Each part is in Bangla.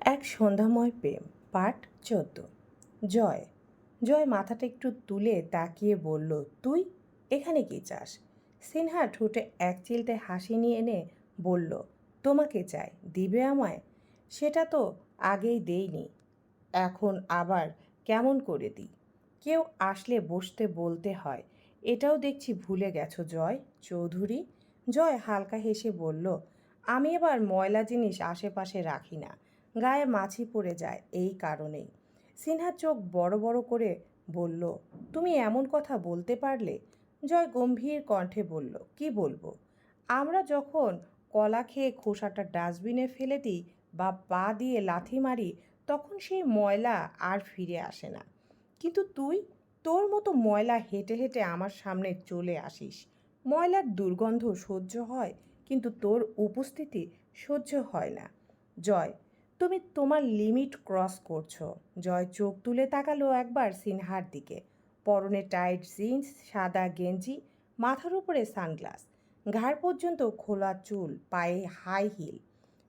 এক সন্ধ্যাময় প্রেম, পাঠ চোদ্দ। জয়। জয় মাথাটা একটু তুলে তাকিয়ে বলল, তুই এখানে কি চাস? সিনহা ঠোঁটে এক চিলতে হাসি নিয়ে এনে বলল, তোমাকে চাই, দিবে আমায়? সেটা তো আগেই দেইনি। এখন আবার কেমন করে দিই কেউ আসলে বসতে বলতে হয়, এটাও দেখছি ভুলে গেছো, জয়, চৌধুরী? জয় হালকা হেসে বলল, আমি এবার ময়লা জিনিস আশেপাশে রাখি না গায়ে মাছি পড়ে যায় এই কারণেই। সিনহা চোখ বড় বড় করে বলল, তুমি এমন কথা বলতে পারলে? জয় গম্ভীর কণ্ঠে বলল, কি বলব? আমরা যখন কলা খেয়ে খোসাটা ডাস্টবিনে ফেলে দিই বা পা দিয়ে লাথি মারি, তখন সেই ময়লা আর ফিরে আসে না। কিন্তু তুই, তোর মতো ময়লা হেঁটে হেঁটে আমার সামনে চলে আসিস। ময়লার দুর্গন্ধ সহ্য হয়, কিন্তু তোর উপস্থিতি সহ্য হয় না। জয় তুমি তোমার লিমিট ক্রস করছ। জয় চোখ তুলে তাকালো একবার সিনহার দিকে। পরনে টাইট জিন্স, সাদা গেঞ্জি, মাথার উপরে সানগ্লাস। ঘাড় পর্যন্ত খোলা চুল, পায়ে হাই হিল।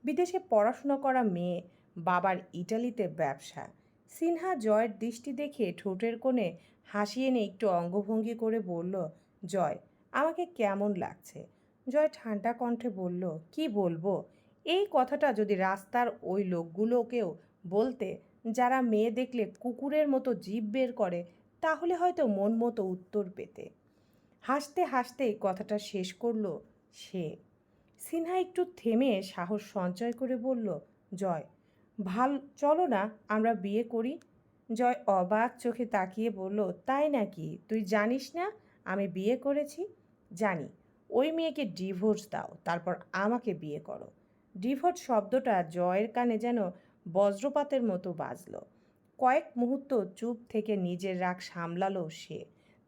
বিদেশে পড়াশোনা করা মেয়ে, বাবার ইটালিতে ব্যবসা। সিনহা জয়ের দৃষ্টি দেখে ঠোঁটের কোণে হাসি এনে একটু অঙ্গভঙ্গি করে বলল, জয়, আমাকে কেমন লাগছে? জয় ঠান্ডা কণ্ঠে বলল, কি বলব? এই কথাটা যদি রাস্তার ওই লোকগুলোকেও বলতে, যারা মেয়ে দেখলে কুকুরের মতো জিভ বের করে, তাহলে হয়তো মন মতো উত্তর পেতে। হাসতে হাসতে কথাটা শেষ করল সে। সিনহা একটু থেমে সাহস সঞ্চয় করে বলল, জয়, ভালো, চলো না, আমরা বিয়ে করি। জয় অবাক চোখে তাকিয়ে বলল, তাই নাকি? তুই জানিস না আমি বিয়ে করেছি? জানি। ওই মেয়েকে ডিভোর্স দাও, তারপর আমাকে বিয়ে করো। ডিভোর্স শব্দটা জয়ের কানে যেন বজ্রপাতের মতো বাজল। কয়েক মুহূর্ত চুপ থেকে নিজের রাগ সামলালো সে।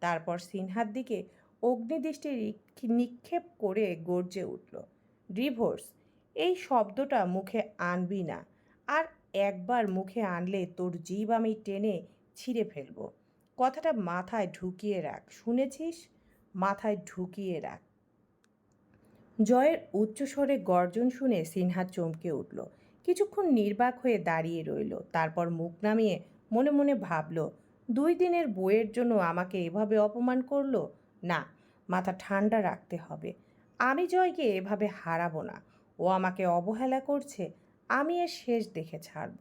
তারপর সিনহার দিকে অগ্নিদৃষ্টি নিক্ষেপ করে গর্জে উঠল, ডিভোর্স? এই শব্দটা মুখে আনবি না। আর একবার মুখে আনলে তোর জীব আমি টেনে ছিঁড়ে ফেলব। কথাটা মাথায় ঢুকিয়ে রাখ, শুনেছিস? মাথায় ঢুকিয়ে রাখ। জয়ের উচ্চস্বরে গর্জন শুনে সিনহা চমকে উঠল। কিছুক্ষণ নির্বাক হয়ে দাঁড়িয়ে রইল, তারপর মুখ নামিয়ে মনে মনে ভাবল, দুই দিনের বইয়ের জন্য আমাকে এভাবে অপমান করল? না, মাথা ঠান্ডা রাখতে হবে। আমি জয়কে এভাবে হারাবো না। ও আমাকে অবহেলা করছে, আমি এর শেষ দেখে ছাড়ব।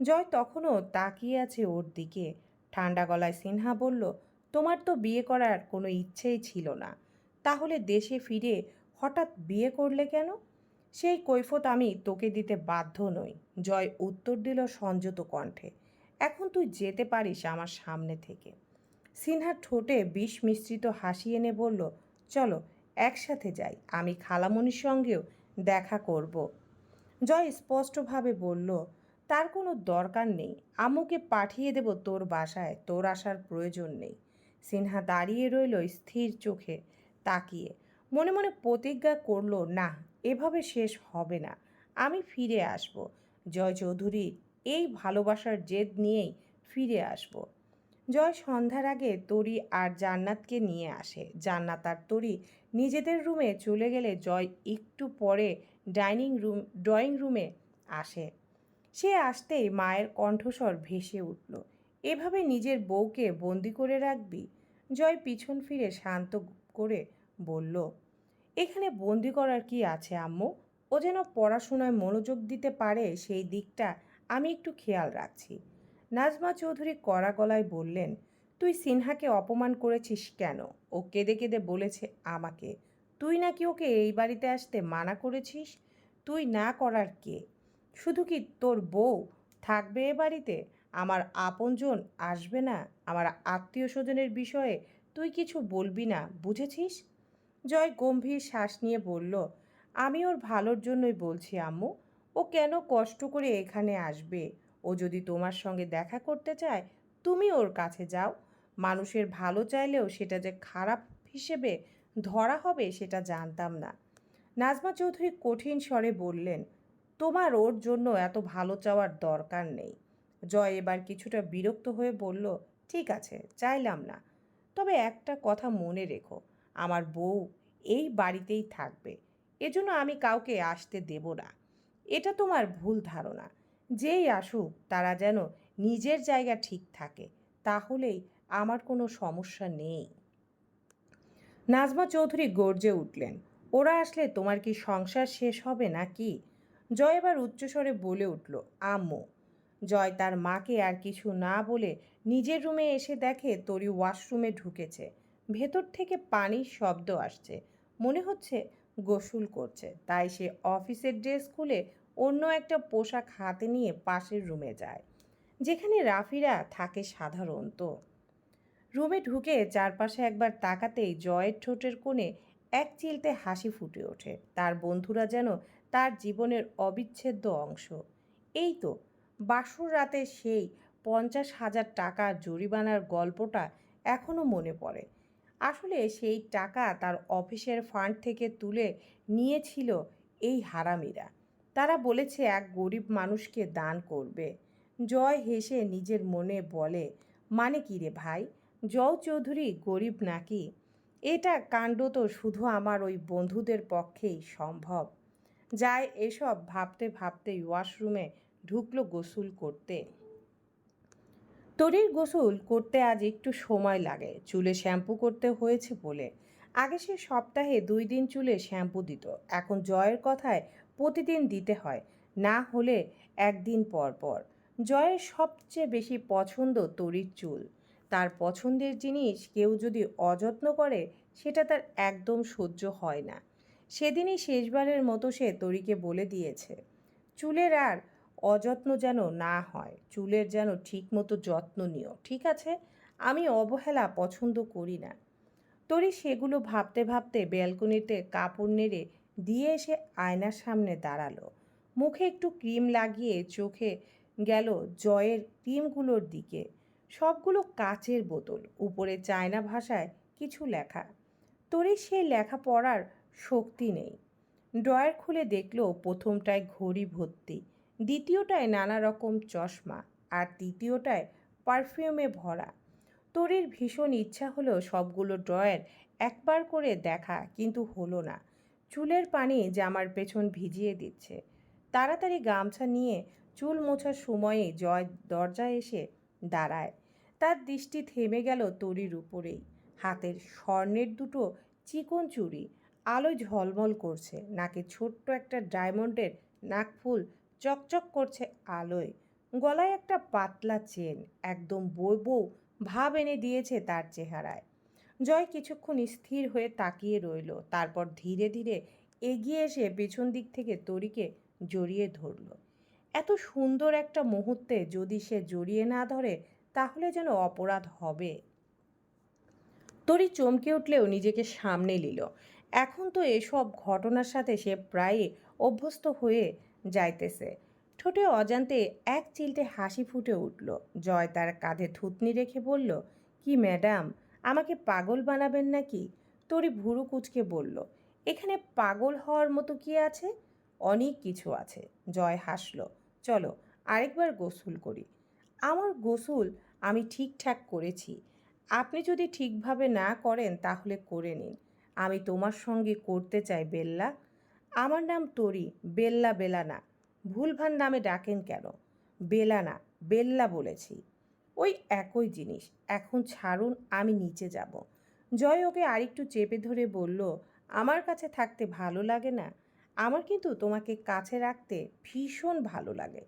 জয় তখনও তাকিয়ে আছে ওর দিকে। ঠান্ডা গলায় সিনহা বলল, তোমার তো বিয়ে করার কোনো ইচ্ছেই ছিল না। তাহলে দেশে ফিরে হঠাৎ বিয়ে করলে কেন? সেই কৈফত আমি তোকে দিতে বাধ্য নই। জয় উত্তর দিল সংযত কণ্ঠে, এখন তুই যেতে পারিস আমার সামনে থেকে। সিনহার ঠোঁটে বিষ মিশ্রিত হাসি এনে বলল, চলো, একসাথে যাই, আমি খালামণির সঙ্গেও দেখা করব। জয় স্পষ্টভাবে বলল, তার কোনো দরকার নেই, আম্মুকে পাঠিয়ে দেব তোর বাসায়, তোর আসার প্রয়োজন নেই। সিনহা দাঁড়িয়ে রইল স্থির চোখে তাকিয়ে মনে মনে প্রতিজ্ঞা করল, না, এভাবে শেষ হবে না। আমি ফিরে আসব। জয় চৌধুরীর এই ভালোবাসার জেদ নিয়েই ফিরে আসব। জয় সন্ধ্যার আগে তরি আর জান্নাতকে নিয়ে আসে। জান্নাত আর তরি নিজেদের রুমে চলে গেলে জয় একটু পরে ডাইনিং রুম, ড্রয়িং রুমে আসে। সে আসতেই মায়ের কণ্ঠস্বর ভেসে উঠল, এভাবে নিজের বউকে বন্দি করে রাখবি? জয় পিছন ফিরে শান্ত করে বলল এখানে বন্দি করার কি আছে, আম্মু? ও যেন পড়াশোনায় মনোযোগ দিতে পারে, সেই দিকটা আমি একটু খেয়াল রাখছি। নাজমা চৌধুরী কড়া গলায় বললেন, তুই সিনহাকে অপমান করেছিস কেন? ও কেঁদে কেঁদে বলেছে আমাকে। তুই নাকি ওকে এই বাড়িতে আসতে মানা করেছিস? তুই না করার কে? শুধু কি তোর বউ থাকবে এ বাড়িতে? আমার আপনজন আসবে না? আমার আত্মীয় স্বজনের বিষয়ে তুই কিছু বলবি না, বুঝেছিস? জয় গম্ভীর শ্বাস নিয়ে বলল, আমি ওর ভালোর জন্যই বলছি, আম্মু। ও কেন কষ্ট করে এখানে আসবে? ও যদি তোমার সঙ্গে দেখা করতে চায়, তুমি ওর কাছে যাও। মানুষের ভালো চাইলেও সেটা যে খারাপ হিসেবে ধরা হবে, সেটা জানতাম না। নাজমা চৌধুরী কঠিন স্বরে বললেন, তোমার ওর জন্য এত ভালো চাওয়ার দরকার নেই। জয় এবার কিছুটা বিরক্ত হয়ে বলল, ঠিক আছে, চাইলাম না। তবে একটা কথা মনে রেখো। আমার বউ এই বাড়িতেই থাকবে। এজন্য আমি কাউকে আসতে দেব না। এটা তোমার ভুল ধারণা। যেই আসুক, তারা যেন নিজের জায়গা ঠিক থাকে, তাহলেই আমার কোনো সমস্যা নেই। নাজমা চৌধুরী গর্জে উঠলেন। ওরা আসলে তোমার কি সংসার শেষ হবে নাকি? জয় এবার উচ্চস্বরে বলে উঠল, আম্মু। জয় তার মাকে আর কিছু না বলে নিজের রুমে এসে দেখে তরি ওয়াশরুমে ঢুকেছে। ভেতর থেকে পানির শব্দ আসছে। মনে হচ্ছে গোসল করছে। তাই সে অফিসের ড্রেস খুলে অন্য একটা পোশাক হাতে নিয়ে পাশের রুমে যায়। যেখানে রাফিরা থাকে সাধারণত। রুমে ঢুকে চারপাশে একবার তাকাতেই জয়ের ঠোঁটের কোণে এক চিলতে হাসি ফুটে ওঠে। তার বন্ধুরা যেন তার জীবনের অবিচ্ছেদ্য অংশ। এই তো, বাসুর রাতে সেই পঞ্চাশ হাজার টাকা জরিমানার গল্পটা এখনও মনে পড়ে। আসলে সেই টাকা তার অফিসের ফান্ড থেকে তুলে নিয়েছিল এই হারামিরা। তারা বলেছে, এক গরিব মানুষকে দান করবে। জয় হেসে নিজের মনে বলে মানে কি রে ভাই? জয় চৌধুরী গরিব নাকি? এটা কাণ্ড তো শুধু আমার ওই বন্ধুদের পক্ষেই সম্ভব। যায় এসব ভাবতে ভাবতেই ওয়াশরুমে ঢুকলো গোসল করতে। তরির গোসল করতে আজ একটু সময় লাগে। চুলে শ্যাম্পু করতে হয়েছে বলে। আগে সে সপ্তাহে দুই দিন চুলে শ্যাম্পু দিত। এখন জয়ের কথায় প্রতিদিন দিতে হয়। না হলে একদিন পর পর। জয়ের সবচেয়ে বেশি পছন্দ তরির চুল। তার পছন্দের জিনিস কেউ যদি অযত্ন করে, সেটা তার একদম সহ্য হয় না। সেদিনই শেষবারের মতো সে তরিকে বলে দিয়েছে। চুলের আর অযত্ন যেন না হয়, চুলের যেন ঠিকমতো যত্ন নিও, ঠিক আছে? আমি অবহেলা পছন্দ করি না। তরি সেগুলো ভাবতে ভাবতে ব্যালকনিতে কাপড় নেড়ে দিয়ে এসে আয়নার সামনে দাঁড়াল। মুখে একটু ক্রিম লাগিয়ে চোখে গেল জয়ের ক্রিমগুলোর দিকে। সবগুলো কাচের বোতল, উপরে চায়না ভাষায় কিছু লেখা। তরি সেই লেখা পড়ার শক্তি নেই। ড্রয়ার খুলে দেখল প্রথমটায় ঘড়ি ভর্তি। দ্বিতীয়টায় নানা রকম চশমা আর তৃতীয়টায় পারফিউমে ভরা। তরির ভীষণ ইচ্ছা হলো সবগুলো ড্রয়ার একবার করে দেখা কিন্তু হলো না। চুলের পানি জামার পেছন ভিজিয়ে দিচ্ছে। তাড়াতাড়ি গামছা নিয়ে চুল মোছার সময়ে জয় দরজায় এসে দাঁড়ায়। তার দৃষ্টি থেমে গেল তরির উপরেই। হাতের স্বর্ণের দুটো চিকন চুড়ি আলোয় ঝলমল করছে। নাকে ছোট্ট একটা ডায়মন্ডের নাকফুল চকচক করছে আলোয়। গলায় একটা পাতলা চেন, একদম বউ বউ ভাব এনে দিয়েছে তার চেহারায়। জয় কিছুক্ষণ স্থির হয়ে তাকিয়ে রইল, তারপর ধীরে ধীরে এগিয়ে এসে পেছন দিক থেকে তরিকে জড়িয়ে ধরল। এত সুন্দর একটা মুহূর্তে যদি সে জড়িয়ে না ধরে, তাহলে যেন অপরাধ হবে। তরি চমকে উঠলেও নিজেকে সামনে নিল। এখন তো এসব ঘটনার সাথে সে প্রায় অভ্যস্ত হয়ে যাইতেছে। ঠোঁটে অজান্তে এক চিলটে হাসি ফুটে উঠল। জয় তার কাঁধে থুতনি রেখে বলল, কি ম্যাডাম, আমাকে পাগল বানাবেন নাকি? তরি ভুরু কুচকে বলল, এখানে পাগল হওয়ার মতো কি আছে? অনেক কিছু আছে। জয় হাসল, চলো আরেকবার গোসল করি। আমার গোসল আমি ঠিকঠাক করেছি। আপনি যদি ঠিকভাবে না করেন তাহলে করে নিন। আমি তোমার সঙ্গে করতে চাই বেল্লা। আমার নাম তরি, বেল্লা বেলানা। ভুলভান নামে ডাকেন কেন? বেলানা, বেল্লা বলেছি। ওই একই জিনিস, এখন ছাড়ুন, আমি নিচে যাব। জয় ওকে আরেকটু চেপে ধরে বলল, আমার কাছে থাকতে ভালো লাগে না। আমার কিন্তু তোমাকে কাছে রাখতে ভীষণ ভালো লাগে।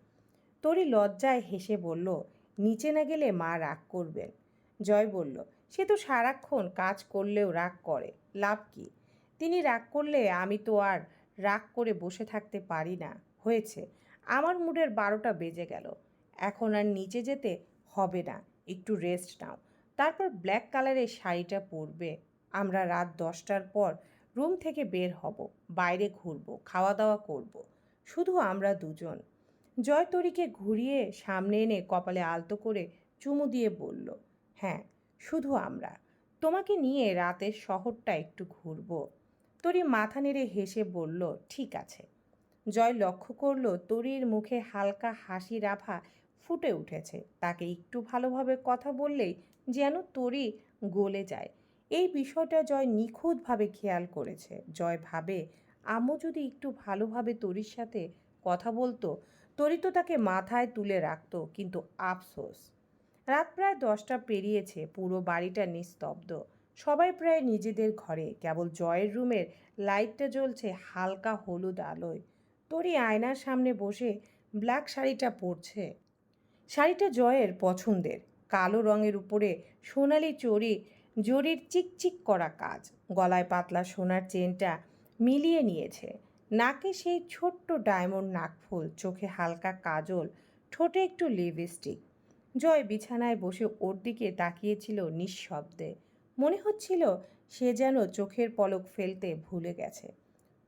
তরি লজ্জায় হেসে বলল, নিচে না গেলে মা রাগ করবেন। জয় বলল, সে তো সারাক্ষণ কাজ করলেও রাগ করে, লাভ কি? তিনি রাগ করলে আমি তো আর রাগ করে বসে থাকতে পারি না। হয়েছে। আমার মুডের বারোটা বেজে গেল। এখন আর নিচে যেতে হবে না। একটু রেস্ট নাও। তারপর ব্ল্যাক কালারের শাড়িটা পরবে। আমরা রাত দশটার পর রুম থেকে বের হব। বাইরে ঘুরবো খাওয়া দাওয়া করব। শুধু আমরা দুজন। জয় তরিকে ঘুরিয়ে সামনে এনে কপালে আলতো করে চুমু দিয়ে বলল হ্যাঁ শুধু আমরা। তোমাকে নিয়ে রাতের শহরটা একটু ঘুরবো। তরি মাথা নেড়ে হেসে বলল, ঠিক আছে। জয় লক্ষ্য করল, তরির মুখে হালকা হাসির আভা ফুটে উঠেছে। তাকে একটু ভালোভাবে কথা বললেই যেন তরি গলে যায়। এই বিষয়টা জয় নিখুঁতভাবে খেয়াল করেছে। জয় ভাবে আম্মু যদি একটু ভালোভাবে তরির সাথে কথা বলতো, তরি তো তাকে মাথায় তুলে রাখত, কিন্তু আফসোস। রাত প্রায় দশটা পেরিয়েছে, পুরো বাড়িটা নিস্তব্ধ। সবাই প্রায় নিজেদের ঘরে। কেবল জয়ের রুমের লাইটটা জ্বলছে হালকা হলুদ আলোয়। তরি আয়নার সামনে বসে ব্ল্যাক শাড়িটা পরছে। শাড়িটা জয়ের পছন্দের। কালো রঙের উপরে সোনালি চড়ি জরির চিকচিক করা কাজ। গলায় পাতলা সোনার চেনটা মিলিয়ে নিয়েছে। নাকে সেই ছোট্ট ডায়মন্ড নাকফুল, চোখে হালকা কাজল, ঠোঁটে একটু লিপস্টিক। জয় বিছানায় বসে ওর দিকে তাকিয়েছিল নিঃশব্দে। মনে হচ্ছিল সে যেন চোখের পলক ফেলতে ভুলে গেছে।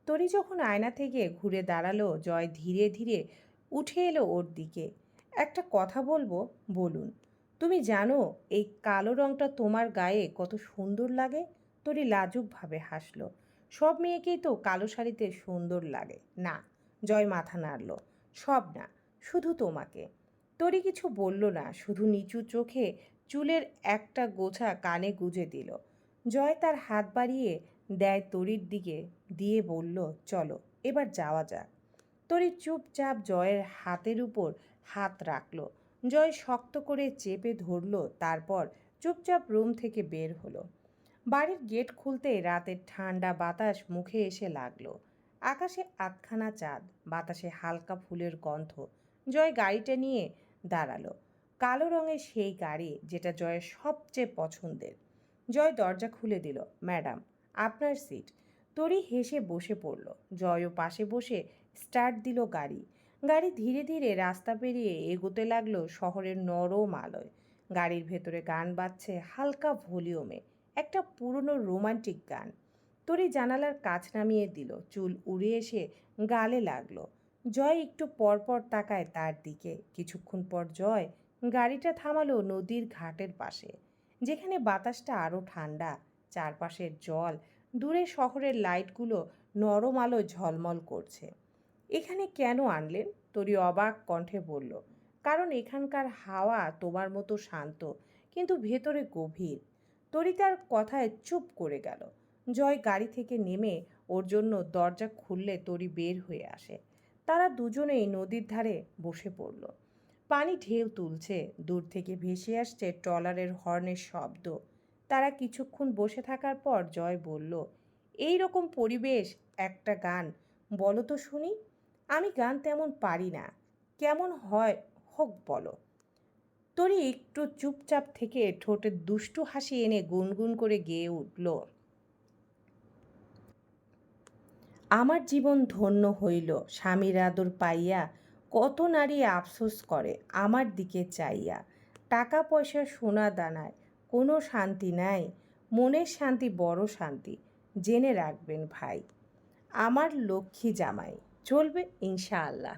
তরি যখন আয়না থেকে ঘুরে দাঁড়াল, জয় ধীরে ধীরে উঠে এলো ওর দিকে। একটা কথা বলব, বলুন। তুমি জানো, এই কালো রঙটা তোমার গায়ে কত সুন্দর লাগে? তরি লাজুকভাবে হাসলো। সব মেয়েকেই তো কালো শাড়িতে সুন্দর লাগে। না, জয় মাথা নাড়ল। সব না, শুধু তোমাকে। তরি কিছু বলল না, শুধু নিচু চোখে চুলের একটা গোছা কানে গুজে দিল। জয় তার হাত বাড়িয়ে দেয় তরির দিকে, দিয়ে বলল, চলো, এবার যাওয়া যাক। তরি চুপচাপ জয়ের হাতের উপর হাত রাখল। জয় শক্ত করে চেপে ধরলো, তারপর চুপচাপ রুম থেকে বের হলো। বাড়ির গেট খুলতে রাতের ঠান্ডা বাতাস মুখে এসে লাগল। আকাশে আটখানা চাঁদ, বাতাসে হালকা ফুলের গন্ধ। জয় গাড়িটা নিয়ে দাঁড়াল। কালো রঙের সেই গাড়ি যেটা জয়ের সবচেয়ে পছন্দের। জয় দরজা খুলে দিল, ম্যাডাম, আপনার সিট। তরি হেসে বসে পড়ল। জয়ও পাশে বসে স্টার্ট দিল গাড়ি। গাড়ি ধীরে ধীরে রাস্তা পেরিয়ে এগোতে লাগল শহরের নরম আলোয়। গাড়ির ভেতরে গান বাজছে হালকা ভলিউমে, একটা পুরনো রোমান্টিক গান। তরি জানালার কাছ নামিয়ে দিল, চুল উড়ে এসে গালে লাগল। জয় একটু পরপর তাকায় তার দিকে। কিছুক্ষণ পর জয় গাড়িটা থামালো নদীর ঘাটের পাশে। যেখানে বাতাসটা আরও ঠান্ডা, চারপাশের জল, দূরে শহরের লাইটগুলো নরম আলো ঝলমল করছে। এখানে কেন আনলেন? তরি অবাক কণ্ঠে বলল, কারণ এখানকার হাওয়া তোমার মতো শান্ত, কিন্তু ভেতরে গভীর। তরি তার কথায় চুপ করে গেল। জয় গাড়ি থেকে নেমে ওর জন্য দরজা খুললে তরি বের হয়ে আসে। তারা দুজনেই নদীর ধারে বসে পড়ল। পানি ঢেউ তুলছে। দূর থেকে ভেসে আসছে ট্রলারের হর্নের শব্দ। তারা কিছুক্ষণ বসে থাকার পর জয় বলল, এই রকম পরিবেশ, একটা গান। বলো তো শুনি। আমি গান তেমন পারি না। কেমন হয়, হোক বলো। তরি একটু চুপচাপ থেকে ঠোঁটে দুষ্টু হাসি এনে গুনগুন করে গেয়ে উঠল। আমার জীবন ধন্য হইল, স্বামীর আদর পাইয়া কত নারী আফসোস করে আমার দিকে চাইয়া। টাকা পয়সা সোনা দানায় কোনো শান্তি নাই, মনের শান্তি বড় শান্তি, জেনে রাখবেন ভাই। আমার লক্ষ্মী জামাই, চলবে ইনশাআল্লাহ।